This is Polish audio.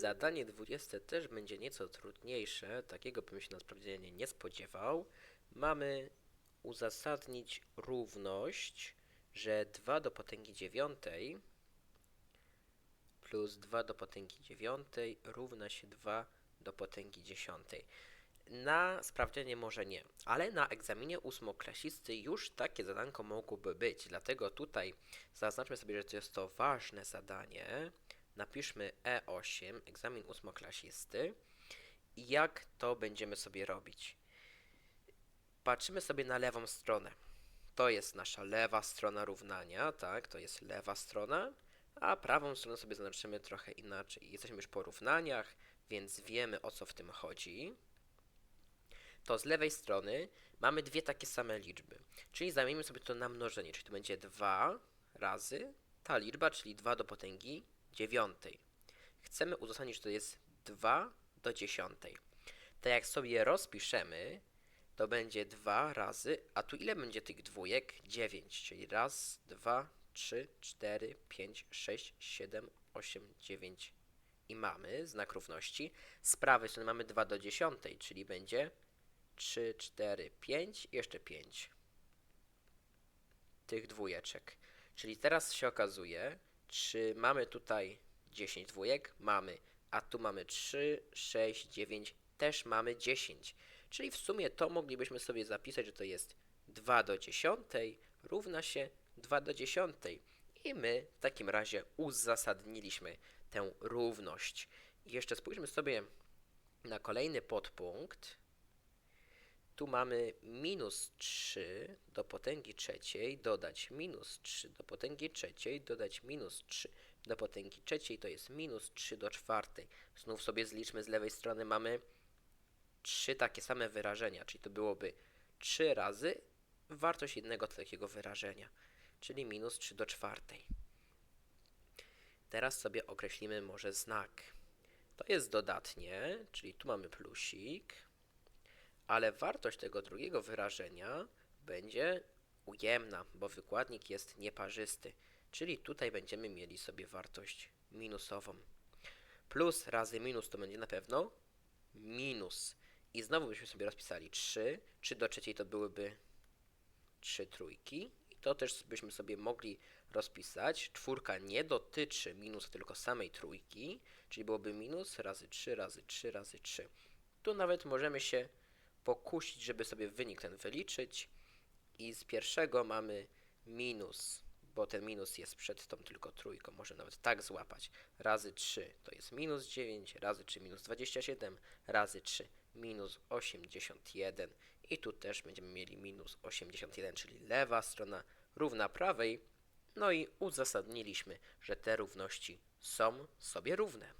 Zadanie 20 też będzie nieco trudniejsze, takiego bym się na sprawdzianie nie spodziewał. Mamy uzasadnić równość, że 2 do potęgi dziewiątej plus 2 do potęgi dziewiątej równa się 2 do potęgi dziesiątej. Na sprawdzianie może nie, ale na egzaminie ósmoklasisty już takie zadanko mogłoby być, dlatego tutaj zaznaczmy sobie, że to jest to ważne zadanie. Napiszmy E8, egzamin ósmoklasisty. I jak to będziemy sobie robić? Patrzymy sobie na lewą stronę. To jest nasza lewa strona równania, tak, to jest lewa strona, a prawą stronę sobie zaznaczymy trochę inaczej. Jesteśmy już po równaniach, więc wiemy o co w tym chodzi to z lewej strony mamy dwie takie same liczby. Czyli zamienimy sobie to na mnożenie, czyli to będzie 2 razy ta liczba, czyli 2 do potęgi dziewiątej. Chcemy uzasadnić, że to jest 2 do dziesiątej. Tak jak sobie rozpiszemy, to będzie 2 razy, a tu ile będzie tych dwójek? 9, czyli raz, dwa, trzy, cztery, pięć, sześć, siedem, osiem, dziewięć i mamy znak równości. Z prawej strony mamy 2 do dziesiątej, czyli będzie 3, 4, 5 i jeszcze 5 tych dwójeczek. Czyli teraz się okazuje, czy mamy tutaj 10 dwójek? Mamy. A tu mamy 3, 6, 9, też mamy 10. Czyli w sumie to moglibyśmy sobie zapisać, że to jest 2 do 10 równa się 2 do 10. I my w takim razie uzasadniliśmy tę równość. I jeszcze spójrzmy sobie na kolejny podpunkt. Tu mamy minus 3 do potęgi trzeciej, dodać minus 3 do potęgi trzeciej, dodać minus 3 do potęgi trzeciej, to jest minus 3 do czwartej. Znów sobie zliczmy z lewej strony, mamy trzy takie same wyrażenia, czyli to byłoby 3 razy wartość jednego takiego wyrażenia, czyli minus 3 do czwartej. Teraz sobie określimy może znak. To jest dodatnie, czyli tu mamy plusik, ale wartość tego drugiego wyrażenia będzie ujemna, bo wykładnik jest nieparzysty, czyli tutaj będziemy mieli sobie wartość minusową. Plus razy minus to będzie na pewno minus. I znowu byśmy sobie rozpisali 3. 3 do trzeciej to byłyby 3 trójki. I to też byśmy sobie mogli rozpisać. Czwórka nie dotyczy minusu, tylko samej trójki, czyli byłoby minus razy 3 razy 3 razy 3. Tu nawet możemy się pokusić, żeby sobie wynik ten wyliczyć. I z pierwszego mamy minus, bo ten minus jest przed tą tylko trójką, może nawet tak złapać. Razy 3 to jest minus 9, razy 3 minus 27, razy 3 minus 81. I tu też będziemy mieli minus 81, czyli lewa strona równa prawej. No i uzasadniliśmy, że te równości są sobie równe.